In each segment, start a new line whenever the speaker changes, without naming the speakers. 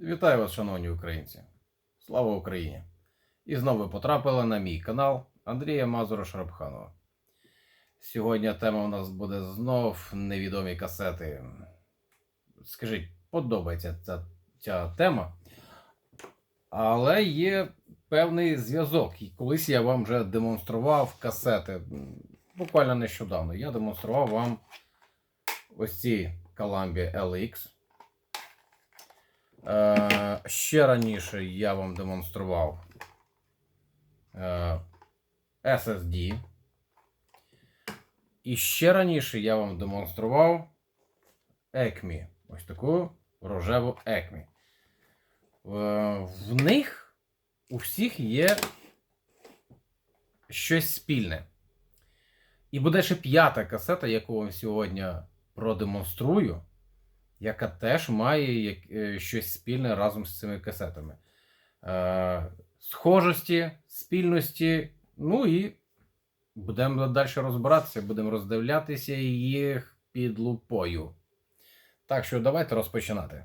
Вітаю вас, шановні українці! Слава Україні! І знову потрапили на мій канал Андрія Мазура Шарабханова. Сьогодні тема у нас буде знов невідомі касети. Скажіть, подобається ця, ця тема. Але є певний зв'язок. І колись я вам вже демонстрував касети. Буквально нещодавно. Я демонстрував вам ось ці Columbia LX. Е, ще раніше я вам демонстрував е, SSD. І ще раніше я вам демонстрував ECMI. Ось таку рожеву ECMI. Е, в них у всіх є щось спільне. І буде ще п'ята касета, яку вам сьогодні продемонструю яка теж має е, щось спільне разом з цими касетами. Е, схожості, спільності, ну і будемо далі розбиратися, будемо роздивлятися їх під лупою. Так що давайте розпочинати.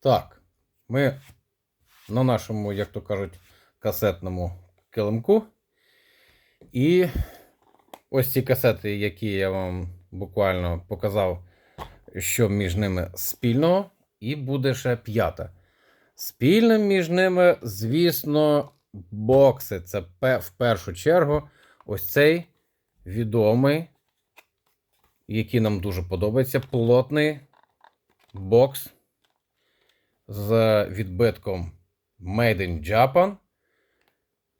Так, ми на нашому, як то кажуть, касетному килимку. І ось ці касети, які я вам буквально показав, що між ними спільного, і буде ще п'ята. Спільним між ними, звісно, бокси. Це в першу чергу ось цей відомий, який нам дуже подобається, плотний бокс з відбитком Made in Japan.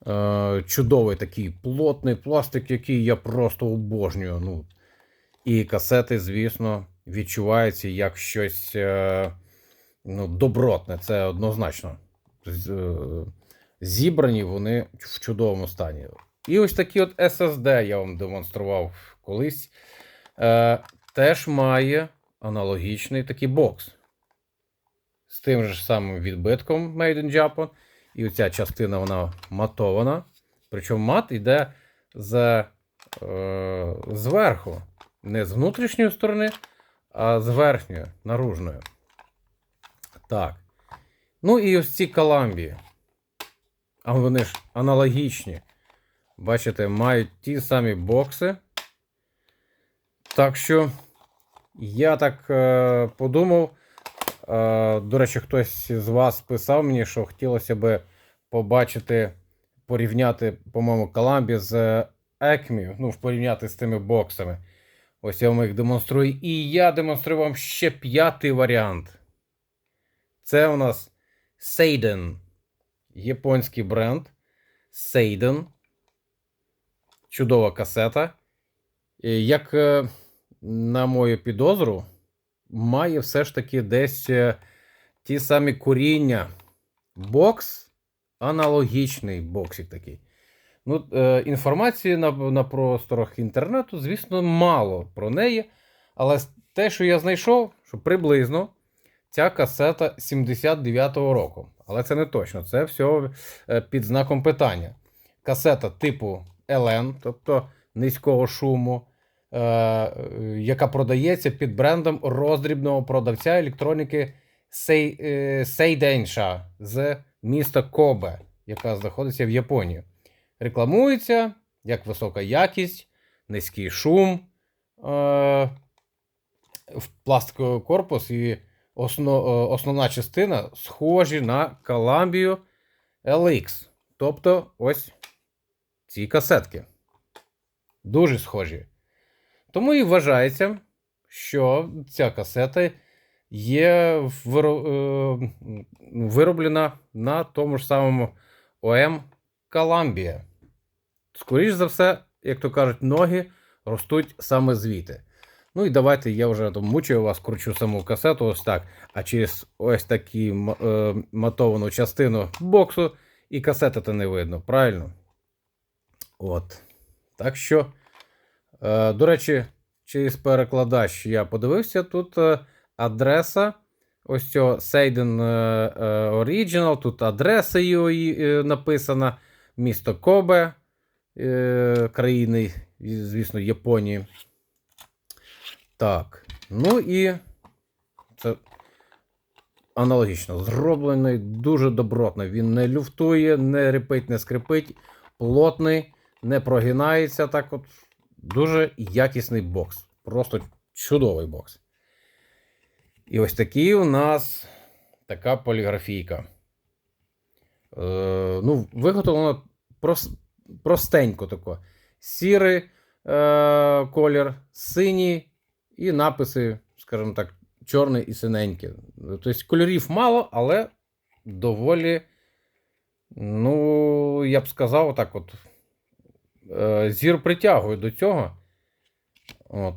Е, чудовий такий плотний пластик, який я просто обожнюю. Ну, і касети, звісно, відчуваються як щось е, ну, добротне, це однозначно. Е, Зібрані вони в чудовому стані. І ось такі от SSD я вам демонстрував колись. Е, теж має аналогічний такий бокс. З тим же самим відбитком Made in Japan. І оця частина вона матована. Причому мат йде з, е, зверху. Не з внутрішньої сторони, а з верхньої, наружної. Так. Ну і ось ці Коламбії. А вони ж аналогічні. Бачите, мають ті самі бокси. Так що я так е, подумав. Е, до речі, хтось з вас писав мені, що хотілося би побачити, порівняти, по-моєму, Коламбі з Екмі, ну, порівняти з тими боксами. Ось я вам їх демонструю. І я демонструю вам ще п'ятий варіант. Це у нас Seiden. Японський бренд. Seiden. Чудова касета. Як е, на мою підозру, має все ж таки десь е, ті самі коріння. Бокс аналогічний боксик такий. Ну, е, інформації на, на просторах інтернету, звісно, мало про неї. Але те, що я знайшов, що приблизно ця касета 79-го року. Але це не точно, це все під знаком питання. Касета типу LN, тобто низького шуму, е, яка продається під брендом роздрібного продавця електроніки е, Сейденша з міста Кобе, яка знаходиться в Японії. Рекламується як висока якість, низький шум, е, в пластиковий корпус і осно, е, основна частина схожі на Columbia LX. Тобто ось ці касетки. Дуже схожі. Тому і вважається, що ця касета є е, вироблена на тому ж самому ОМ Columbia. Скоріше за все, як то кажуть, ноги ростуть саме звідти. Ну і давайте я вже там мучаю вас, кручу саму касету ось так, а через ось таку е, матовану частину боксу і касети то не видно, правильно? От. Так що, е, до речі, через перекладач я подивився тут е, адреса. Ось цього е, Original, тут адреса її е, написана, місто Кобе, країни, звісно, Японії. Так. Ну і це аналогічно. Зроблений дуже добротно. Він не люфтує, не репить, не скрипить, плотний, не прогинається. Так от дуже якісний бокс. Просто чудовий бокс. І ось такий у нас така поліграфійка. Е, ну, виготовлено прос, простенько тако. Сірий е, колір, синій і написи, скажімо так, чорний і синенький. Тобто кольорів мало, але доволі, ну, я б сказав, так от. е, Зір притягує до цього. От.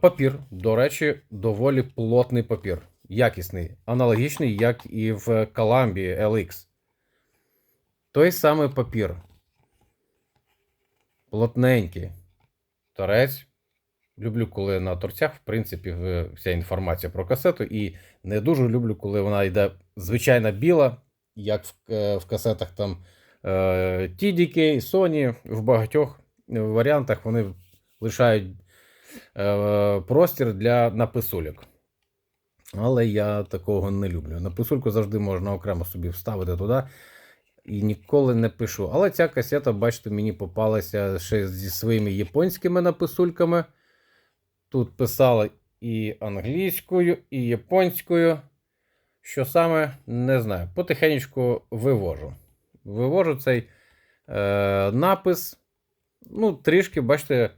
Папір, до речі, доволі плотний папір. Якісний, аналогічний, як і в Columbia LX. Той самий папір. Плотненький. Торець. Люблю, коли на торцях, в принципі, вся інформація про касету. І не дуже люблю, коли вона йде звичайна біла, як в, е, касетах там е, TDK, Sony, в багатьох варіантах вони лишають е, простір для написульок. Але я такого не люблю. Написульку завжди можна окремо собі вставити туди. І ніколи не пишу. Але ця касета, бачите, мені попалася ще зі своїми японськими написульками. Тут писала і англійською, і японською. Що саме, не знаю. Потихеньку вивожу. Вивожу цей е, напис. Ну, трішки, бачите, е,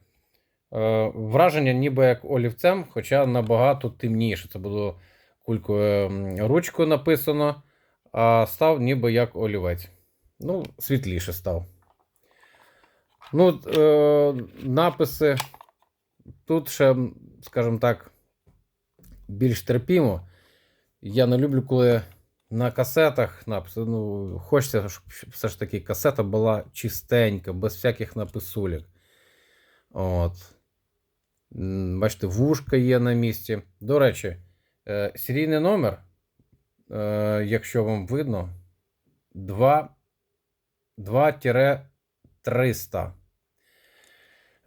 враження ніби як олівцем, хоча набагато темніше. Це було кулькою ручкою написано, а став ніби як олівець. Ну, світліше став. Ну, е, написи тут ще, скажімо так, більш терпімо. Я не люблю, коли на касетах написи. Ну, хочеться, щоб все ж таки касета була чистенька, без всяких написулек. От. Бачите, вушка є на місці. До речі, е, серійний номер, е, якщо вам видно, 2 2-300.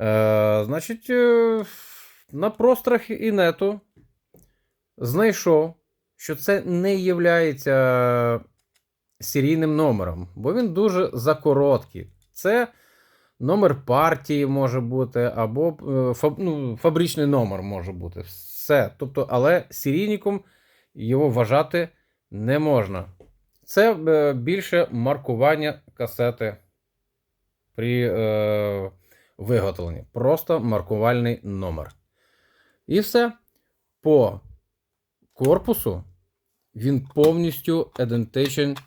Е, значить, е, на прострах інету знайшов, що це не є серійним номером, бо він дуже закороткий. Це номер партії може бути, або е, ну, фабричний номер може бути. Все. Тобто, але серійником його вважати не можна. Це е, більше маркування касети при е, виготовленні. Просто маркувальний номер. І все. По корпусу він повністю ідентичен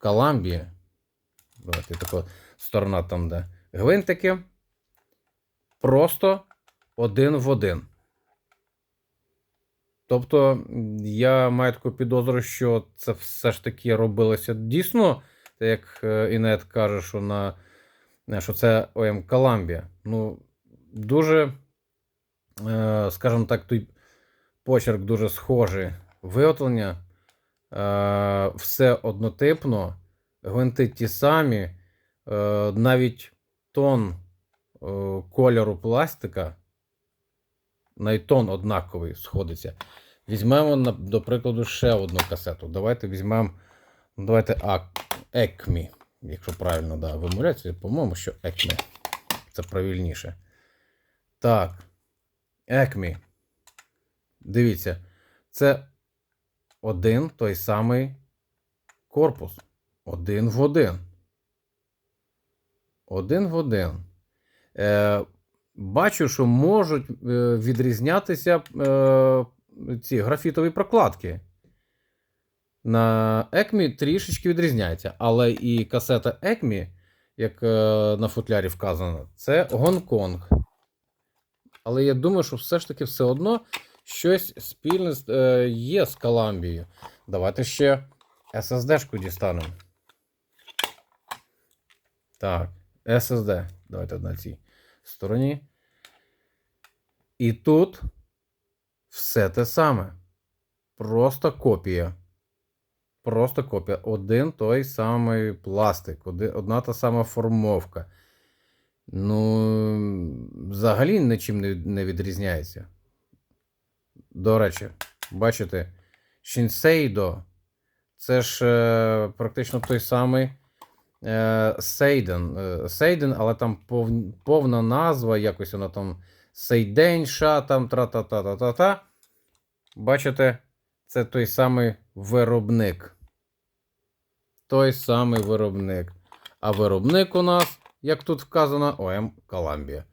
Columbia. Давайте така сторона там, де гвинтики. Просто один в один. Тобто, я маю таку підозру, що це все ж таки робилося дійсно, як е, Інет каже, що на е, що це ОМ Columbia. Ну, дуже, е, скажімо так, той почерк дуже схожий. Виготовлення все однотипно, гвинти ті самі, навіть тон кольору пластика, навіть тон однаковий сходиться. Візьмемо, до прикладу, ще одну касету. Давайте візьмемо. ну, Давайте Acme, якщо правильно да, вимовляється, по-моєму, що Acme. Це правильніше. Так. Acme. Дивіться, це один той самий корпус. Один в один. Один в один. Е, бачу, що можуть е, відрізнятися е, ці графітові прокладки. На ECMI трішечки відрізняється, але і касета ECMI, як е, на футлярі вказано, це Гонконг. Але я думаю, що все ж таки все одно щось спільне е, є з Коламбією. Давайте ще SSD-шку дістанемо. Так, SSD. Давайте на цій стороні. І тут все те саме. Просто копія. Просто копія. Один той самий пластик, одна та сама формовка. Ну, взагалі нічим не, відрізняється. До речі, бачите, Shinsedo. Це ж е, практично той самий е, Сейден. Сейден, але там пов, повна назва, якось вона там Сейденша, там тра-та-та-та-та-та. Бачите, це той самий виробник. Той самий виробник. А виробник у нас, як тут вказано, ОМ Коламбія.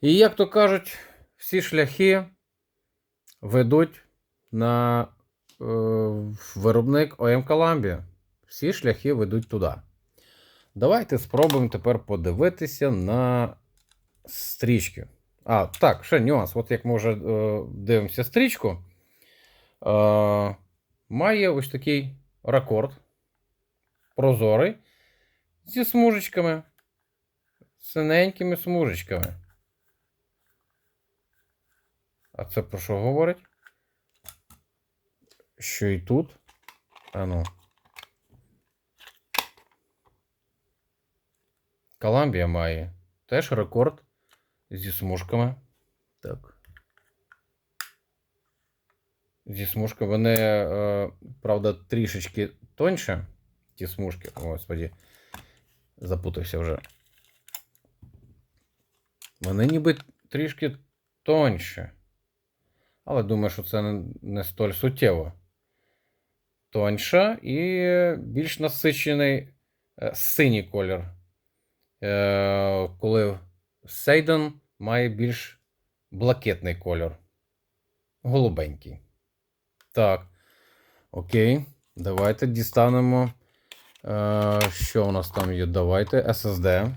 І як то кажуть, всі шляхи ведуть на е, виробник ОМ Коламбія. Всі шляхи ведуть туди. Давайте спробуємо тепер подивитися на стрічки. А, так, ще нюанс. От як ми вже е, дивимося стрічку, е, має ось такий рекорд. Прозорий. Зі смужечками. Синенькими смужечками. А це про що говорить? Що і тут? А ну. Коламбія має теж рекорд зі смужками. Так. Зі смужками. Вони, е, правда, трішечки тоньше. Ті смужки. О, Господі. Запутався вже. Вони ніби трішки тоньше. Але думаю, що це не, столь суттєво. Тоньша і більш насичений е, синій колір. Е, коли Сейден має більш блакитний колір. Голубенький. Так. Окей. Давайте дістанемо. Е, що у нас там є? Давайте SSD.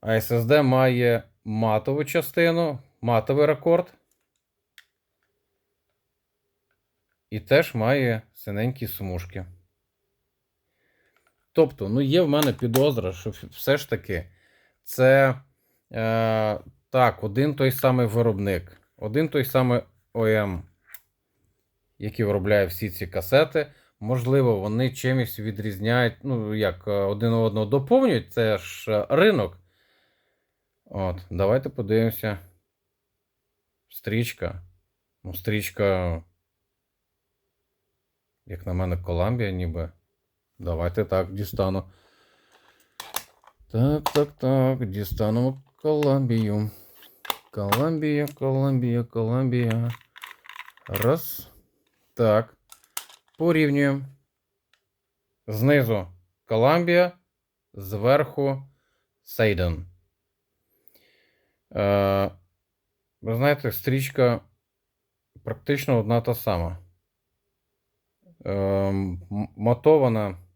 А SSD має матову частину, матовий рекорд. І теж має синенькі смужки. Тобто, ну є в мене підозра, що все ж таки це е, так, один той самий виробник, один той самий ОМ, який виробляє всі ці касети. Можливо, вони чимось відрізняють, ну, як е, один одного доповнюють, це ж е, ринок. От, давайте подивимося. Стрічка. Ну, стрічка, як на мене, Коламбія ніби. Давайте так дістану. Так, так, так. Дістанемо Коламбію. Коламбія, Коламбія, Коламбія. Раз. Так. Порівнюємо. Знизу Коламбія, зверху Сейден. Е, ви знаєте, стрічка практично одна та сама. Е, мотована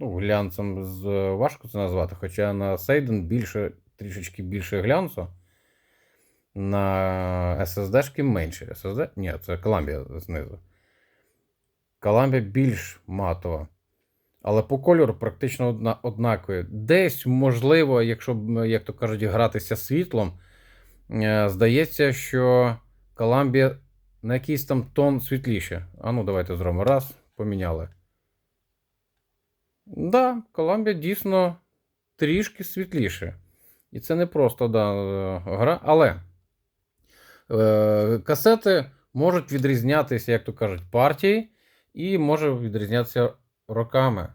ну, глянцем з, важко це назвати, хоча на Сейден більше, трішечки більше глянцу. На SSD-шки менше. SSD? Ні, це Columbia знизу. Columbia більш матова. Але по кольору практично одна, однакові. Десь, можливо, якщо як то кажуть, гратися світлом, е, здається, що Columbia на якийсь там тон світліше. А ну, давайте зробимо. Раз, поміняли. Да, Columbia дійсно трішки світліше. І це не просто да, гра. Але е, касети можуть відрізнятися, як то кажуть, партії, і може відрізнятися роками.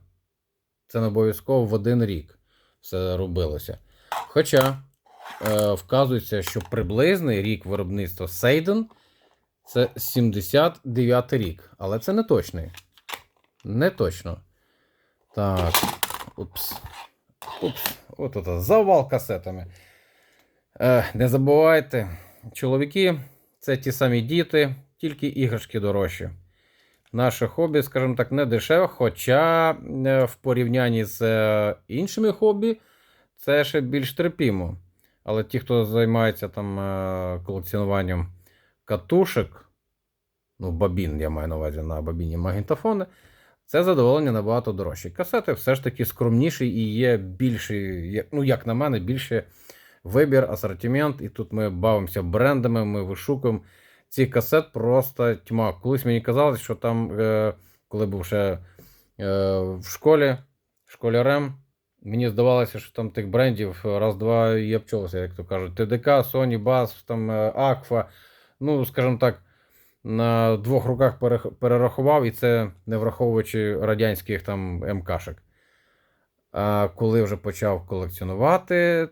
Це не обов'язково в один рік все робилося. Хоча е, вказується, що приблизний рік виробництва Сейден це 79 рік. Але це не точний. Не точно. Так. Упс. Упс. От от завал касетами. Е, не забувайте, чоловіки це ті самі діти, тільки іграшки дорожчі. Наше хобі, скажімо так, не дешеве, хоча е, в порівнянні з е, іншими хобі це ще більш терпімо. Але ті, хто займається там е, колекціонуванням катушек, ну, бабін, я маю на увазі на бабіні магнітофони, це задоволення набагато дорожче. Касети все ж таки скромніші і є більший, ну, як на мене, більше вибір, асортимент. І тут ми бавимося брендами, ми вишукуємо. Ці касет просто тьма. Колись мені казали, що там, е, коли був ще е, в школі, школярем, мені здавалося, що там тих брендів раз-два і обчолося, як то кажуть. ТДК, Sony, Bass, там е, Aqua. Ну, скажімо так, на двох руках перерахував, і це не враховуючи радянських там МКшек. А коли вже почав колекціонувати,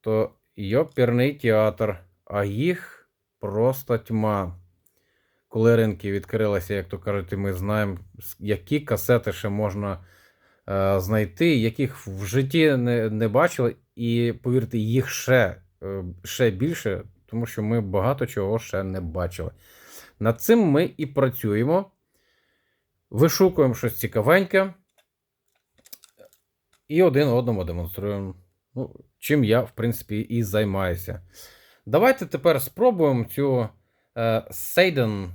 то йоперний театр, а їх просто тьма. Коли ринки відкрилися, як то кажуть, ми знаємо, які касети ще можна е, знайти, яких в житті не, не бачили. І повірте, їх ще, е, ще більше, тому що ми багато чого ще не бачили. Над цим ми і працюємо. Вишукуємо щось цікавеньке. І один одному демонструємо. Ну, чим я, в принципі, і займаюся. Давайте тепер спробуємо цю е, Сейден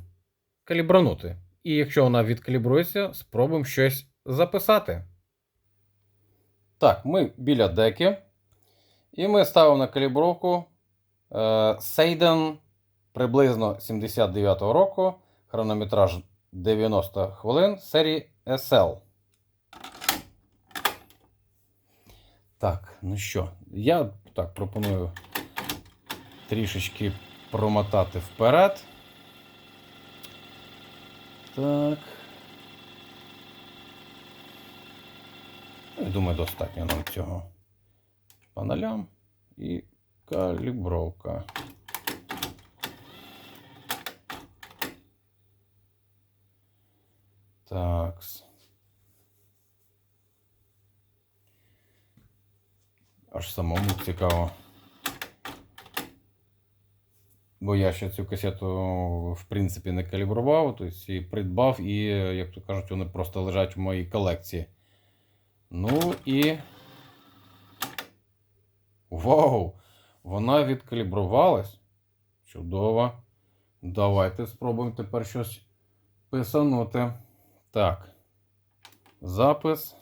калібранути. І якщо вона відкалібрується, спробуємо щось записати. Так, ми біля деки. І ми ставимо на калібровку е, Сейден приблизно 79-го року. Хронометраж 90 хвилин серії SL. Так, ну що, я так пропоную трішечки промотати вперед. Так. Думаю, достатньо нам цього панелям і калібровка. Такс. Аж самому цікаво. Бо я ще цю касету, в принципі, не калібрував, тобто і придбав, і, як то кажуть, вони просто лежать в моїй колекції. Ну і. Вау! Вона відкалібрувалась. Чудово. Давайте спробуємо тепер щось писанути. Так. Запис.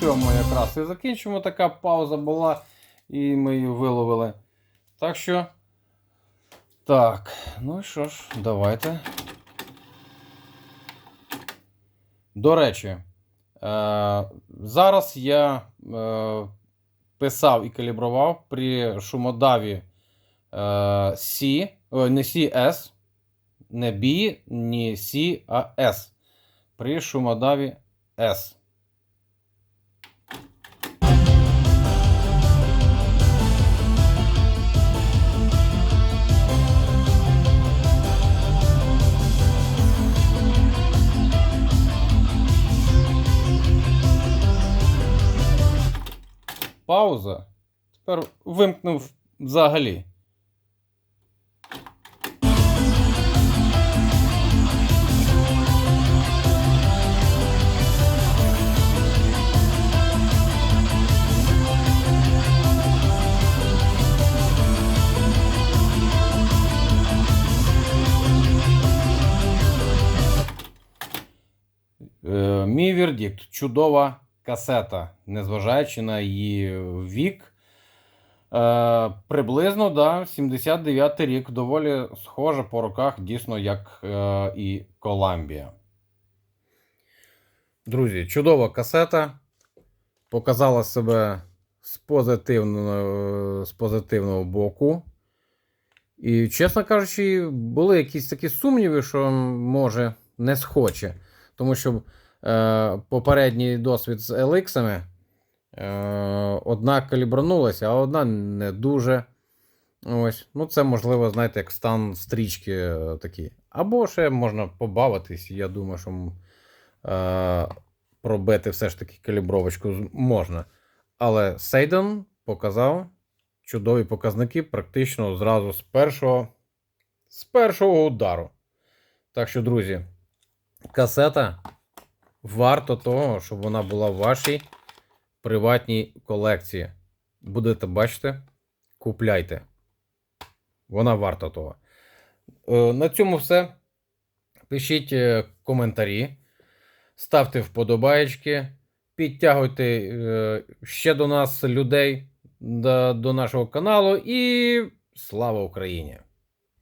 Цьому якраз і закінчимо. Така пауза була, і ми її виловили. Так що. Так, ну що ж, давайте. До речі, е, зараз я е, писав і калібрував при шумодаві е, C, ой, не CS, не B, не C, а S. При шумодаві S. Пауза. Тепер вимкнув взагалі. Е, мій вердикт. Чудова касета, незважаючи на її вік. Е, приблизно, да, 79 рік. Доволі схожа по руках, дійсно, як е, і Коламбія. Друзі, чудова касета. Показала себе з позитивного, з позитивного боку. І, чесно кажучи, були якісь такі сумніви, що може не схоче. Тому що е, попередній досвід з LX е, одна калібранулася, а одна не дуже. Ось. Ну, це можливо, знаєте, як стан стрічки е, такі. Або ще можна побавитись. Я думаю, що е, пробити все ж таки калібровочку можна. Але Сейден показав чудові показники практично зразу з першого, з першого удару. Так що, друзі, касета варто того, щоб вона була в вашій приватній колекції. Будете бачити, купляйте. Вона варта того. Е, На цьому все. Пишіть е, коментарі, ставте вподобаєчки, підтягуйте е, ще до нас людей до, до нашого каналу і слава Україні!